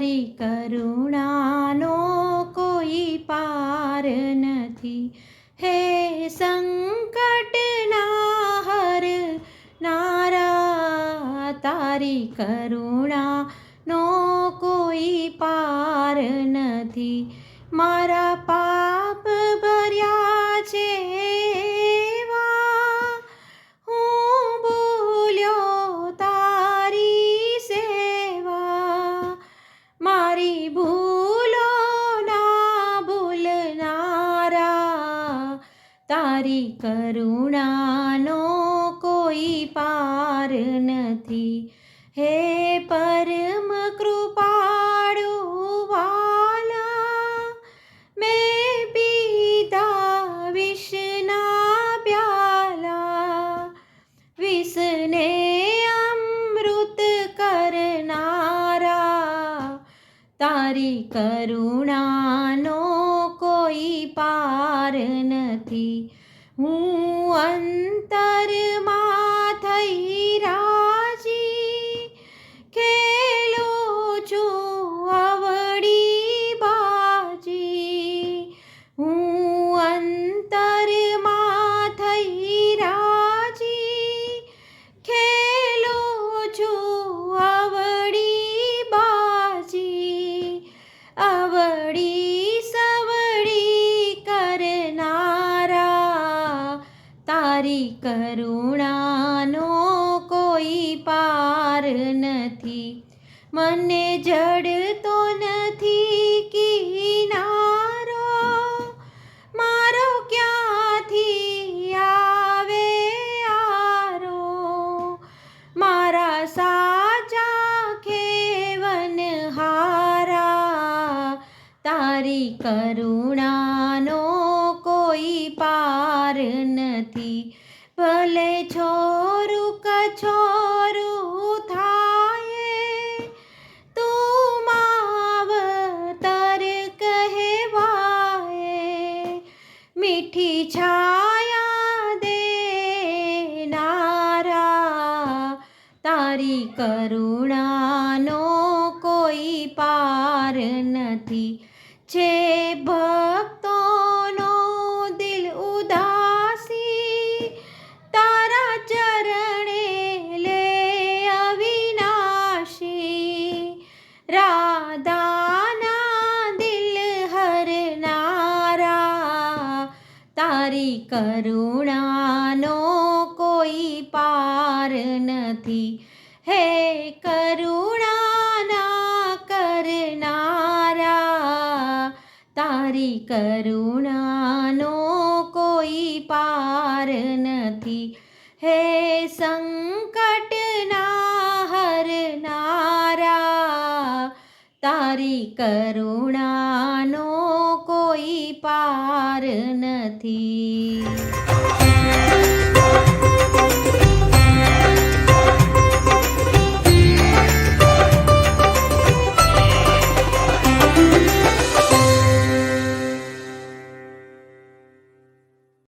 તારી કરુણાનો કોઈ પાર નથી. હે સંકટના હર નારા, તારી કરુણાનો કોઈ પાર નથી. મારા પાર તારી કરુણાનો કોઈ પાર નથી. હે પરમ કૃપાળુ વાલા, મેં પીધા વિષના પ્યાલા. વિષને અમૃત કરનારા, તારી કરુણાનો હું અંતરમાં થઈ રાજી તારી કરુણાનો કોઈ પાર નથી. મને જડતો નથી કિનારો. મારો ક્યાંથી આવે આરો? મારા સાચા ખેવન હારા તારી કરુણાનો તારી કરુણાનો કોઈ પાર નથી. છે ભક્તોનો દિલ ઉદાસી તારા ચરણે લે અવિનાશી. રાધાના દિલ હરનારા, તારી કરુણાનો કોઈ પાર નથી. હે કરુણાના કરનારા, તારી કરુણાનો કોઈ પાર નથી. હે સંકટના હરનારા, તારી કરુણાનો કોઈ પાર નથી.